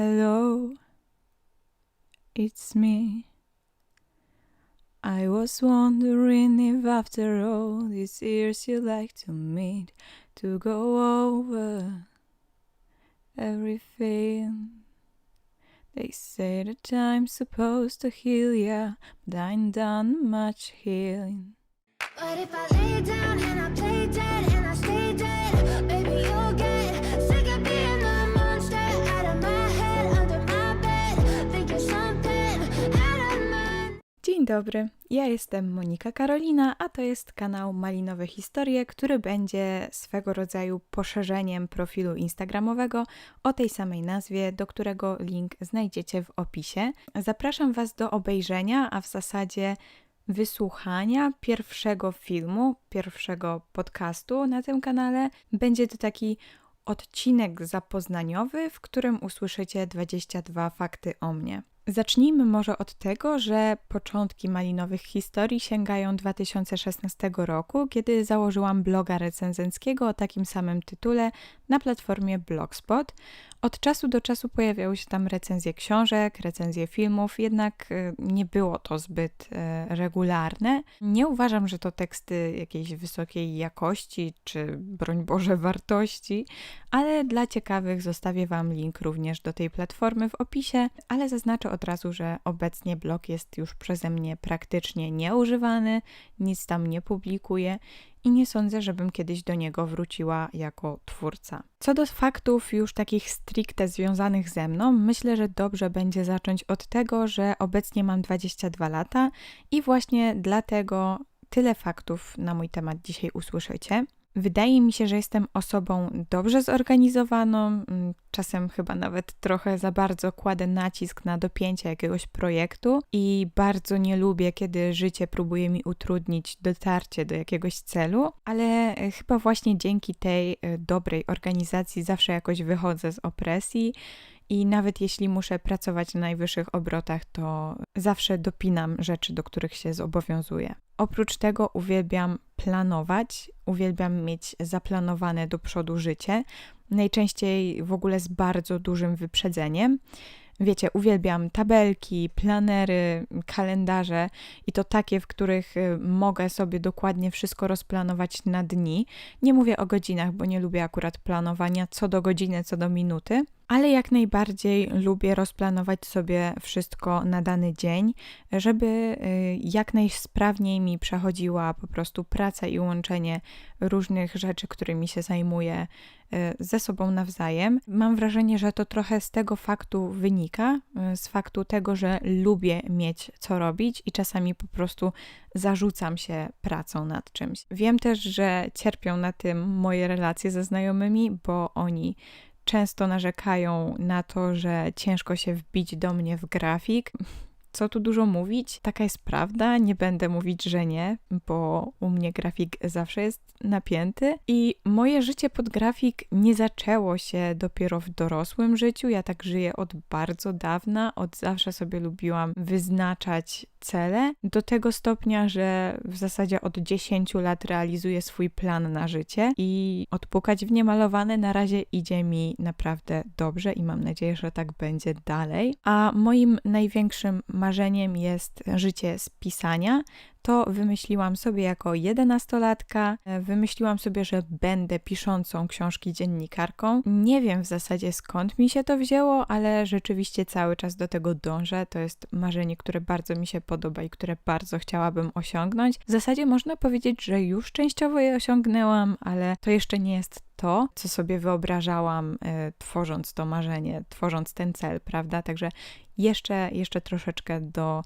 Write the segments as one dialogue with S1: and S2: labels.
S1: Hello, it's me. I was wondering if after all these years you'd like to meet to go over everything. They say that time's supposed to heal ya, but I ain't done much healing.
S2: But if I lay down and I play
S1: dobry, ja jestem Monika Karolina, a to jest kanał Malinowe Historie, który będzie swego rodzaju poszerzeniem profilu Instagramowego o tej samej nazwie, do którego link znajdziecie w opisie. Zapraszam Was do obejrzenia, a w zasadzie wysłuchania pierwszego filmu, pierwszego podcastu na tym kanale. Będzie to taki odcinek zapoznaniowy, w którym usłyszycie 22 fakty o mnie. Zacznijmy może od tego, że początki malinowych historii sięgają 2016 roku, kiedy założyłam bloga recenzenckiego o takim samym tytule na platformie Blogspot. Od czasu do czasu pojawiały się tam recenzje książek, recenzje filmów, jednak y, nie było to zbyt y, regularne. Nie uważam, że to teksty jakiejś wysokiej jakości czy broń Boże wartości, ale dla ciekawych zostawię Wam link również do tej platformy w opisie, ale zaznaczę od razu, że obecnie blog jest już przeze mnie praktycznie nieużywany, nic tam nie publikuję i nie sądzę, żebym kiedyś do niego wróciła jako twórca. Co do faktów już takich stricte związanych ze mną, myślę, że dobrze będzie zacząć od tego, że obecnie mam 22 lata i właśnie dlatego tyle faktów na mój temat dzisiaj usłyszycie. Wydaje mi się, że jestem osobą dobrze zorganizowaną, mm, czasem chyba nawet trochę za bardzo kładę nacisk na dopięcie jakiegoś projektu i bardzo nie lubię, kiedy życie próbuje mi utrudnić dotarcie do jakiegoś celu, ale e, chyba właśnie dzięki tej e, dobrej organizacji zawsze jakoś wychodzę z opresji. I nawet jeśli muszę pracować na najwyższych obrotach, to zawsze dopinam rzeczy, do których się zobowiązuję. Oprócz tego uwielbiam planować, uwielbiam mieć zaplanowane do przodu życie, najczęściej w ogóle z bardzo dużym wyprzedzeniem. Wiecie, uwielbiam tabelki, planery, kalendarze i to takie, w których y, mogę sobie dokładnie wszystko rozplanować na dni. Nie mówię o godzinach, bo nie lubię akurat planowania co do godziny, co do minuty, ale jak najbardziej lubię rozplanować sobie wszystko na dany dzień, żeby y, jak najsprawniej mi przechodziła po prostu praca i łączenie różnych rzeczy, którymi się zajmuję y, ze sobą nawzajem. Mam wrażenie, że to trochę z tego faktu wynika, y, z faktu tego, że lubię mieć co robić i czasami po prostu zarzucam się pracą nad czymś. Wiem też, że cierpią na tym moje relacje ze znajomymi, bo oni często narzekają na to, że ciężko się wbić do mnie w grafik. Co tu dużo mówić? Taka jest prawda. Nie będę mówić, że nie, bo u mnie grafik zawsze jest napięty. I moje życie pod grafik nie zaczęło się dopiero w dorosłym życiu. Ja tak żyję od bardzo dawna. Od zawsze sobie lubiłam wyznaczać cele do tego stopnia, że w zasadzie od 10 lat realizuję swój plan na życie i odpukać w niemalowane na razie idzie mi naprawdę dobrze i mam nadzieję, że tak będzie dalej. A moim największym marzeniem jest życie z pisania. To wymyśliłam sobie jako jedenastolatka. Wymyśliłam sobie, że będę piszącą książki dziennikarką. Nie wiem w zasadzie skąd mi się to wzięło, ale rzeczywiście cały czas do tego dążę. To jest marzenie, które bardzo mi się podoba i które bardzo chciałabym osiągnąć. W zasadzie można powiedzieć, że już częściowo je osiągnęłam, ale to jeszcze nie jest to, co sobie wyobrażałam, e, tworząc to marzenie, tworząc ten cel, prawda? Także jeszcze, jeszcze troszeczkę do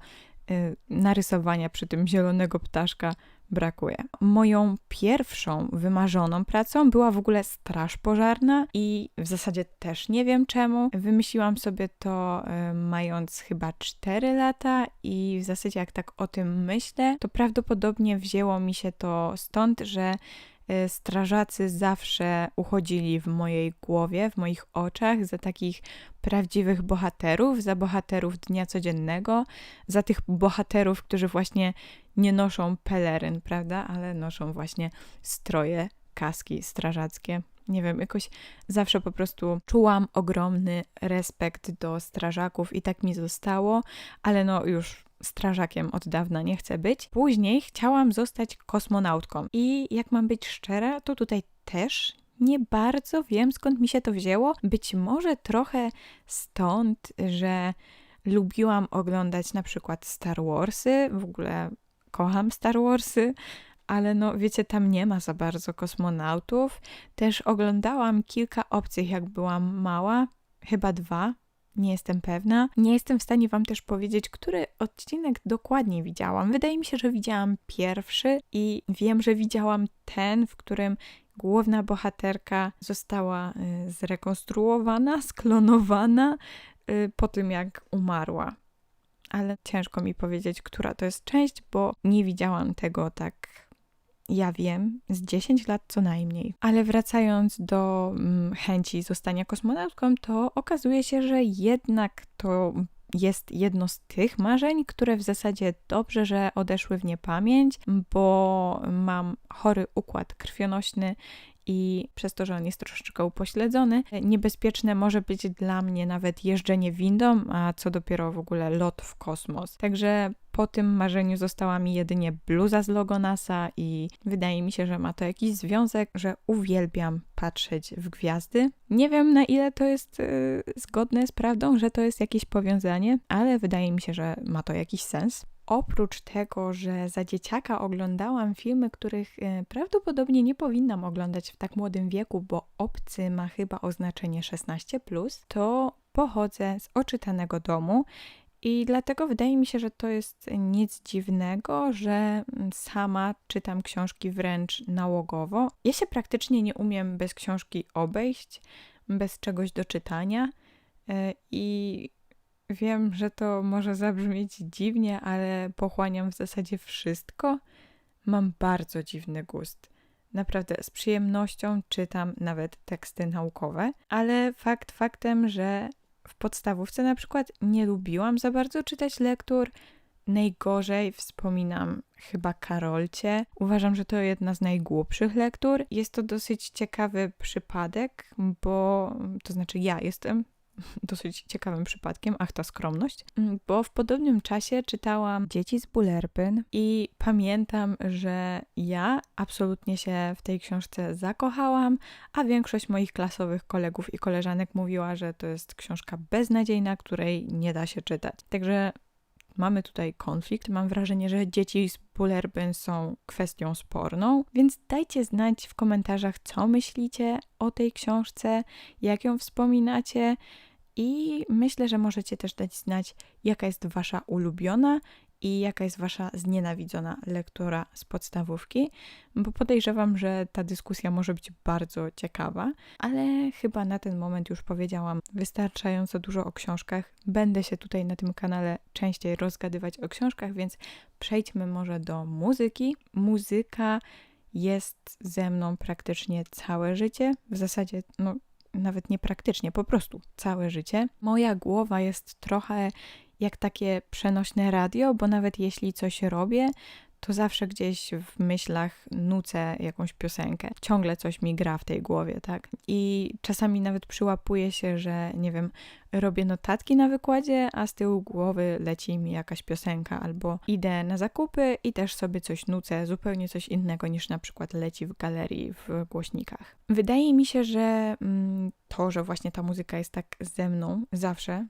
S1: y, narysowania przy tym zielonego ptaszka brakuje. Moją pierwszą wymarzoną pracą była w ogóle straż pożarna i w zasadzie też nie wiem czemu. Wymyśliłam sobie to y, mając chyba 4 lata i w zasadzie jak tak o tym myślę, to prawdopodobnie wzięło mi się to stąd, że strażacy zawsze uchodzili w mojej głowie, w moich oczach za takich prawdziwych bohaterów, za bohaterów dnia codziennego, za tych bohaterów, którzy właśnie nie noszą peleryn, prawda, ale noszą właśnie stroje, kaski strażackie. Nie wiem, jakoś zawsze po prostu czułam ogromny respekt do strażaków i tak mi zostało, ale no już strażakiem od dawna nie chcę być. Później chciałam zostać kosmonautką i jak mam być szczera, to tutaj też nie bardzo wiem skąd mi się to wzięło. Być może trochę stąd, że lubiłam oglądać na przykład Star Warsy, w ogóle kocham Star Warsy, ale no wiecie, tam nie ma za bardzo kosmonautów. Też oglądałam kilka obcych, jak byłam mała, chyba dwa. Nie jestem pewna. Nie jestem w stanie Wam też powiedzieć, który odcinek dokładnie widziałam. Wydaje mi się, że widziałam pierwszy i wiem, że widziałam ten, w którym główna bohaterka została y, zrekonstruowana, sklonowana y, po tym, jak umarła. Ale ciężko mi powiedzieć, która to jest część, bo nie widziałam tego tak ja wiem, z 10 lat co najmniej. Ale wracając do mm, chęci zostania kosmonautką, to okazuje się, że jednak to jest jedno z tych marzeń, które w zasadzie dobrze, że odeszły w niepamięć, bo mam chory układ krwionośny i przez to, że on jest troszeczkę upośledzony, niebezpieczne może być dla mnie nawet jeżdżenie windą, a co dopiero w ogóle lot w kosmos. Także po tym marzeniu została mi jedynie bluza z logo NASA i wydaje mi się, że ma to jakiś związek, że uwielbiam patrzeć w gwiazdy. Nie wiem na ile to jest yy, zgodne z prawdą, że to jest jakieś powiązanie, ale wydaje mi się, że ma to jakiś sens. Oprócz tego, że za dzieciaka oglądałam filmy, których e, prawdopodobnie nie powinnam oglądać w tak młodym wieku, bo obcy ma chyba oznaczenie 16, to pochodzę z oczytanego domu. I dlatego wydaje mi się, że to jest nic dziwnego, że sama czytam książki wręcz nałogowo. Ja się praktycznie nie umiem bez książki obejść, bez czegoś do czytania. E, I Wiem, że to może zabrzmieć dziwnie, ale pochłaniam w zasadzie wszystko. Mam bardzo dziwny gust. Naprawdę z przyjemnością czytam nawet teksty naukowe, ale fakt faktem, że w podstawówce na przykład nie lubiłam za bardzo czytać lektur. Najgorzej wspominam chyba Karolcie. Uważam, że to jedna z najgłupszych lektur. Jest to dosyć ciekawy przypadek, bo to znaczy ja jestem dosyć ciekawym przypadkiem, ach ta skromność, mm, bo w podobnym czasie czytałam Dzieci z Bullerbyn i pamiętam, że ja absolutnie się w tej książce zakochałam, a większość moich klasowych kolegów i koleżanek mówiła, że to jest książka beznadziejna, której nie da się czytać. Także mamy tutaj konflikt. Mam wrażenie, że dzieci z Bullerbyn są kwestią sporną, więc dajcie znać w komentarzach, co myślicie o tej książce, jak ją wspominacie. I myślę, że możecie też dać znać, jaka jest Wasza ulubiona i jaka jest Wasza znienawidzona lektura z podstawówki, bo podejrzewam, że ta dyskusja może być bardzo ciekawa, ale chyba na ten moment już powiedziałam wystarczająco dużo o książkach. Będę się tutaj na tym kanale częściej rozgadywać o książkach, więc przejdźmy może do muzyki. Muzyka jest ze mną praktycznie całe życie. W zasadzie, no, nawet nie praktycznie, po prostu całe życie. Moja głowa jest trochę jak takie przenośne radio, bo nawet jeśli coś robię, to zawsze gdzieś w myślach nucę jakąś piosenkę. Ciągle coś mi gra w tej głowie, tak? I czasami nawet przyłapuję się, że nie wiem, robię notatki na wykładzie, a z tyłu głowy leci mi jakaś piosenka, albo idę na zakupy i też sobie coś nucę, zupełnie coś innego niż na przykład leci w galerii w głośnikach. Wydaje mi się, że mm, to, że właśnie ta muzyka jest tak ze mną zawsze,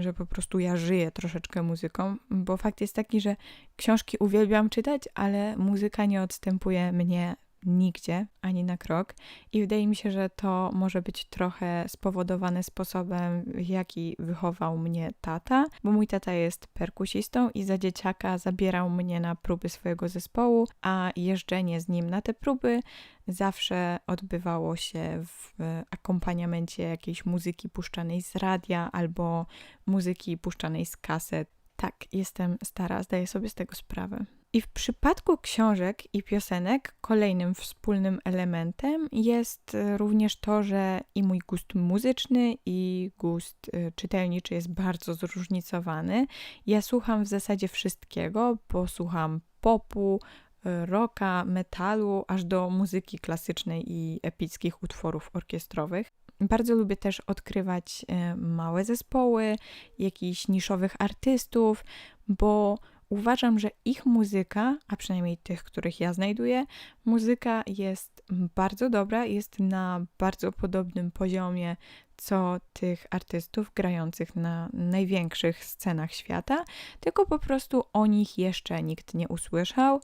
S1: że po prostu ja żyję troszeczkę muzyką, bo fakt jest taki, że książki uwielbiam czytać, ale muzyka nie odstępuje mnie nigdzie, ani na krok. I wydaje mi się, że to może być trochę spowodowane sposobem, w jaki wychował mnie tata, bo mój tata jest perkusistą i za dzieciaka zabierał mnie na próby swojego zespołu, a jeżdżenie z nim na te próby zawsze odbywało się w akompaniamencie jakiejś muzyki puszczanej z radia albo muzyki puszczanej z kaset. Tak, jestem stara, zdaję sobie z tego sprawę. I w przypadku książek i piosenek kolejnym wspólnym elementem jest e, również to, że i mój gust muzyczny, i gust e, czytelniczy jest bardzo zróżnicowany. Ja słucham w zasadzie wszystkiego, bo słucham popu, e, rocka, metalu, aż do muzyki klasycznej i epickich utworów orkiestrowych. Bardzo lubię też odkrywać e, małe zespoły, jakichś niszowych artystów, bo uważam, że ich muzyka, a przynajmniej tych, których ja znajduję, muzyka jest bardzo dobra, jest na bardzo podobnym poziomie co tych artystów grających na największych scenach świata, tylko po prostu o nich jeszcze nikt nie usłyszał.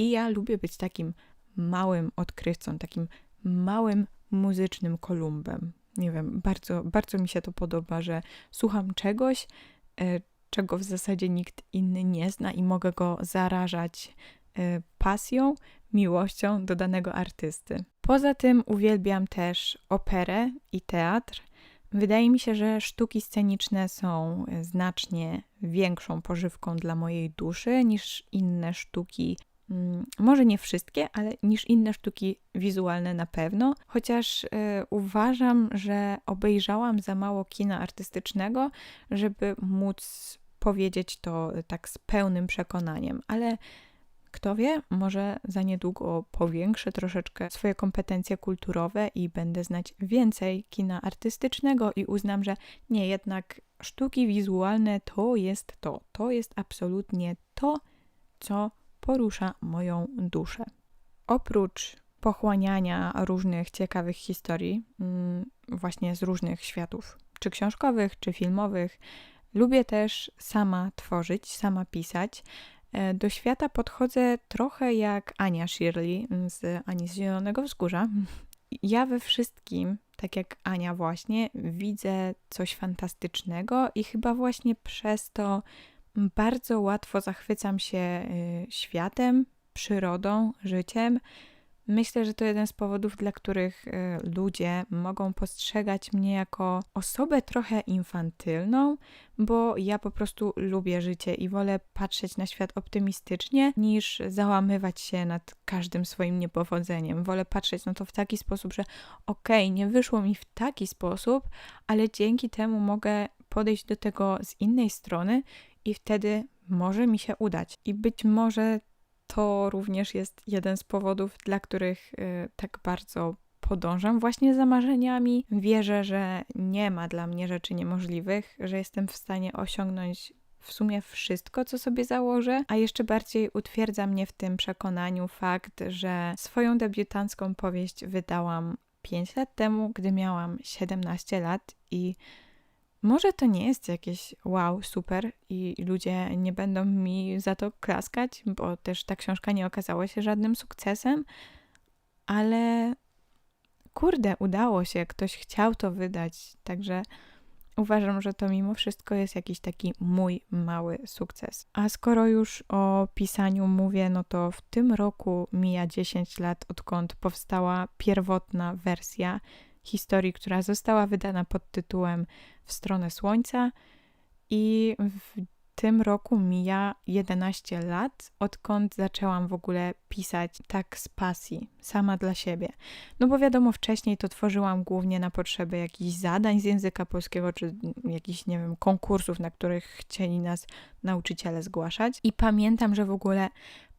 S1: I ja lubię być takim małym odkrywcą, takim małym muzycznym kolumbem. Nie wiem, bardzo, bardzo mi się to podoba, że słucham czegoś, e, czego w zasadzie nikt inny nie zna i mogę go zarażać e, pasją, miłością do danego artysty. Poza tym uwielbiam też operę i teatr. Wydaje mi się, że sztuki sceniczne są znacznie większą pożywką dla mojej duszy niż inne sztuki. Mm, Może nie wszystkie, ale niż inne sztuki wizualne na pewno, chociaż e, uważam, że obejrzałam za mało kina artystycznego, żeby móc powiedzieć to e, tak z pełnym przekonaniem, ale kto wie, może za niedługo powiększę troszeczkę swoje kompetencje kulturowe i będę znać więcej kina artystycznego i uznam, że nie, jednak sztuki wizualne to jest to. To jest absolutnie to, co porusza moją duszę. Oprócz pochłaniania różnych ciekawych historii, mm, właśnie z różnych światów, czy książkowych, czy filmowych, lubię też sama tworzyć, sama pisać. E, Do świata podchodzę trochę jak Ania Shirley mm, z Ani z Zielonego Wzgórza. Ja we wszystkim, tak jak Ania właśnie, widzę coś fantastycznego i chyba właśnie przez to bardzo łatwo zachwycam się y, światem, przyrodą, życiem. Myślę, że to jeden z powodów, dla których y, ludzie mogą postrzegać mnie jako osobę trochę infantylną, bo ja po prostu lubię życie i wolę patrzeć na świat optymistycznie, niż załamywać się nad każdym swoim niepowodzeniem. Wolę patrzeć na to w taki sposób, że okej, okay, nie wyszło mi w taki sposób, ale dzięki temu mogę podejść do tego z innej strony i wtedy może mi się udać. I być może to również jest jeden z powodów, dla których y, tak bardzo podążam właśnie za marzeniami. Wierzę, że nie ma dla mnie rzeczy niemożliwych, że jestem w stanie osiągnąć w sumie wszystko, co sobie założę, a jeszcze bardziej utwierdza mnie w tym przekonaniu fakt, że swoją debiutancką powieść wydałam 5 lat temu, gdy miałam 17 lat i może to nie jest jakieś wow, super i ludzie nie będą mi za to klaskać, bo też ta książka nie okazała się żadnym sukcesem, ale kurde, udało się, ktoś chciał to wydać, także uważam, że to mimo wszystko jest jakiś taki mój mały sukces. A skoro już o pisaniu mówię, no to w tym roku mija 10 lat, odkąd powstała pierwotna wersja historii, która została wydana pod tytułem W stronę słońca i w tym roku mija 11 lat, odkąd zaczęłam w ogóle pisać tak z pasji, sama dla siebie. No bo wiadomo, wcześniej to tworzyłam głównie na potrzeby jakichś zadań z języka polskiego, czy jakichś, nie wiem, konkursów, na których chcieli nas nauczyciele zgłaszać. I pamiętam, że w ogóle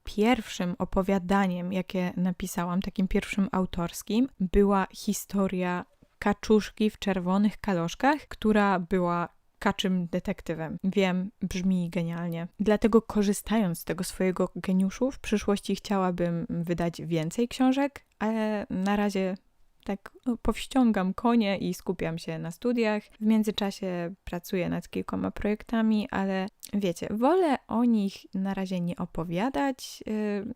S1: pierwszym opowiadaniem, jakie napisałam, takim pierwszym autorskim, była historia kaczuszki w czerwonych kaloszkach, która była kaczym detektywem. Wiem, brzmi genialnie. Dlatego korzystając z tego swojego geniuszu, w przyszłości chciałabym wydać więcej książek, ale na razie tak no, powściągam konie i skupiam się na studiach. W międzyczasie pracuję nad kilkoma projektami, ale wiecie, wolę o nich na razie nie opowiadać,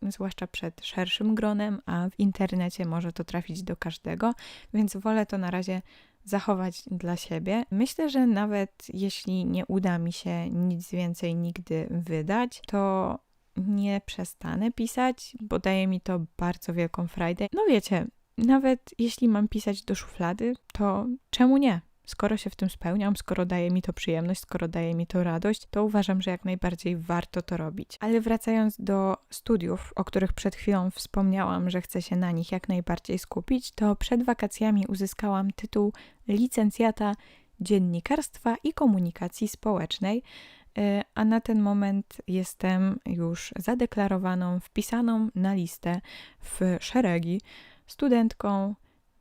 S1: yy, zwłaszcza przed szerszym gronem, a w internecie może to trafić do każdego, więc wolę to na razie zachować dla siebie. Myślę, że nawet jeśli nie uda mi się nic więcej nigdy wydać, to nie przestanę pisać, bo daje mi to bardzo wielką frajdę. No wiecie, nawet jeśli mam pisać do szuflady, to czemu nie? Skoro się w tym spełniam, skoro daje mi to przyjemność, skoro daje mi to radość, to uważam, że jak najbardziej warto to robić. Ale wracając do studiów, o których przed chwilą wspomniałam, że chcę się na nich jak najbardziej skupić, to przed wakacjami uzyskałam tytuł licencjata dziennikarstwa i komunikacji społecznej. e, a na ten moment jestem już zadeklarowaną, wpisaną na listę w szeregi studentką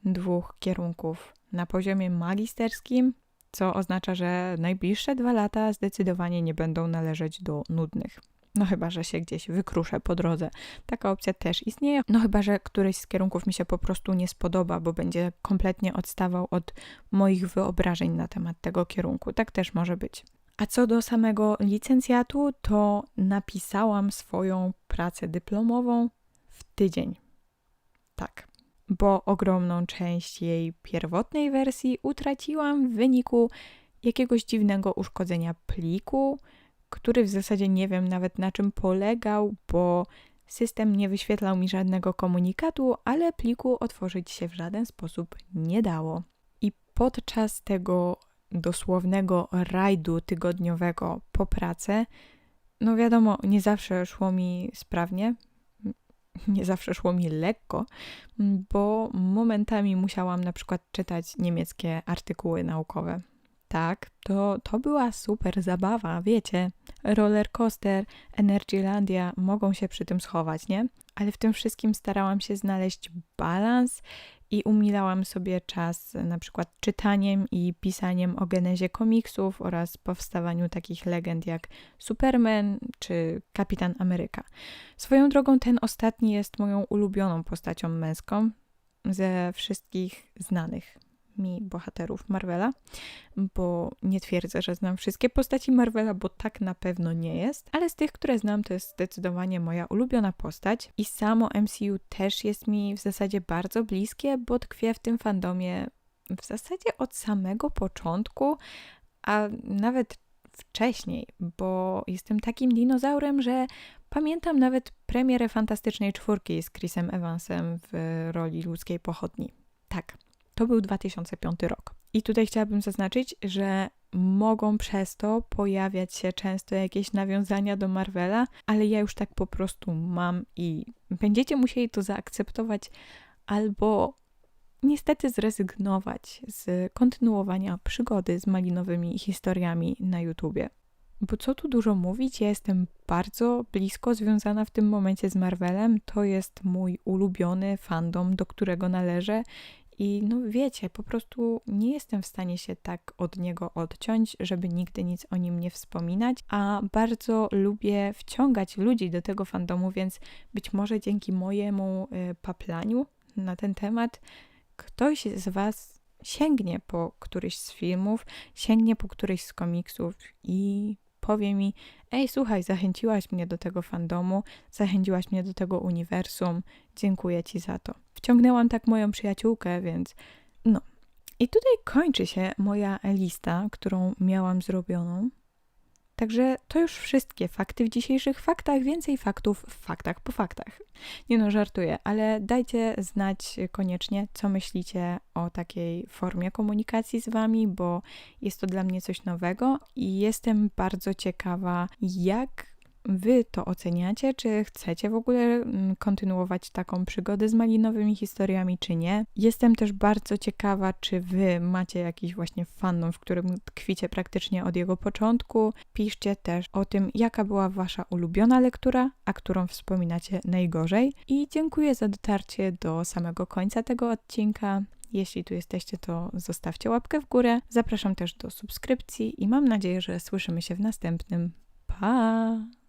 S1: dwóch kierunków na poziomie magisterskim, co oznacza, że najbliższe dwa lata zdecydowanie nie będą należeć do nudnych. No chyba, że się gdzieś wykruszę po drodze. Taka opcja też istnieje. No chyba, że któryś z kierunków mi się po prostu nie spodoba, bo będzie kompletnie odstawał od moich wyobrażeń na temat tego kierunku. Tak też może być. A co do samego licencjatu, to napisałam swoją pracę dyplomową w tydzień. Tak, bo ogromną część jej pierwotnej wersji utraciłam w wyniku jakiegoś dziwnego uszkodzenia pliku, który w zasadzie nie wiem nawet na czym polegał, bo system nie wyświetlał mi żadnego komunikatu, ale pliku otworzyć się w żaden sposób nie dało. I podczas tego dosłownego rajdu tygodniowego po pracę, no wiadomo, nie zawsze szło mi sprawnie, nie zawsze szło mi lekko, bo momentami musiałam na przykład czytać niemieckie artykuły naukowe. Tak, to, to była super zabawa, wiecie. Roller coaster, Energylandia mogą się przy tym schować, nie? Ale w tym wszystkim starałam się znaleźć balans i umilałam sobie czas na przykład czytaniem i pisaniem o genezie komiksów oraz powstawaniu takich legend jak Superman czy Kapitan Ameryka. Swoją drogą ten ostatni jest moją ulubioną postacią męską ze wszystkich znanych mi bohaterów Marvela, bo nie twierdzę, że znam wszystkie postaci Marvela, bo tak na pewno nie jest, ale z tych, które znam, to jest zdecydowanie moja ulubiona postać i samo MCU też jest mi w zasadzie bardzo bliskie, bo tkwię w tym fandomie w zasadzie od samego początku, a nawet wcześniej, bo jestem takim dinozaurem, że pamiętam nawet premierę Fantastycznej Czwórki z Chrisem Evansem w roli ludzkiej pochodni. Tak, to był 2005 rok. I tutaj chciałabym zaznaczyć, że mogą przez to pojawiać się często jakieś nawiązania do Marvela, ale ja już tak po prostu mam i będziecie musieli to zaakceptować albo niestety zrezygnować z kontynuowania przygody z malinowymi historiami na YouTubie. Bo co tu dużo mówić, ja jestem bardzo blisko związana w tym momencie z Marvelem. To jest mój ulubiony fandom, do którego należę i no wiecie, po prostu nie jestem w stanie się tak od niego odciąć, żeby nigdy nic o nim nie wspominać, a bardzo lubię wciągać ludzi do tego fandomu, więc być może dzięki mojemu y, paplaniu na ten temat ktoś z Was sięgnie po któryś z filmów, sięgnie po któryś z komiksów i powie mi: Ej, słuchaj, zachęciłaś mnie do tego fandomu, zachęciłaś mnie do tego uniwersum, dziękuję Ci za to. Wciągnęłam tak moją przyjaciółkę, więc no. I tutaj kończy się moja lista, którą miałam zrobioną. Także to już wszystkie fakty w dzisiejszych faktach. Więcej faktów w faktach po faktach. Nie no, żartuję, ale dajcie znać koniecznie, co myślicie o takiej formie komunikacji z Wami, bo jest to dla mnie coś nowego i jestem bardzo ciekawa, jak Wy to oceniacie? Czy chcecie w ogóle mm, kontynuować taką przygodę z malinowymi historiami, czy nie? Jestem też bardzo ciekawa, czy Wy macie jakiś właśnie fandom, w którym tkwicie praktycznie od jego początku. Piszcie też o tym, jaka była Wasza ulubiona lektura, a którą wspominacie najgorzej. I dziękuję za dotarcie do samego końca tego odcinka. Jeśli tu jesteście, to zostawcie łapkę w górę. Zapraszam też do subskrypcji i mam nadzieję, że słyszymy się w następnym. Pa!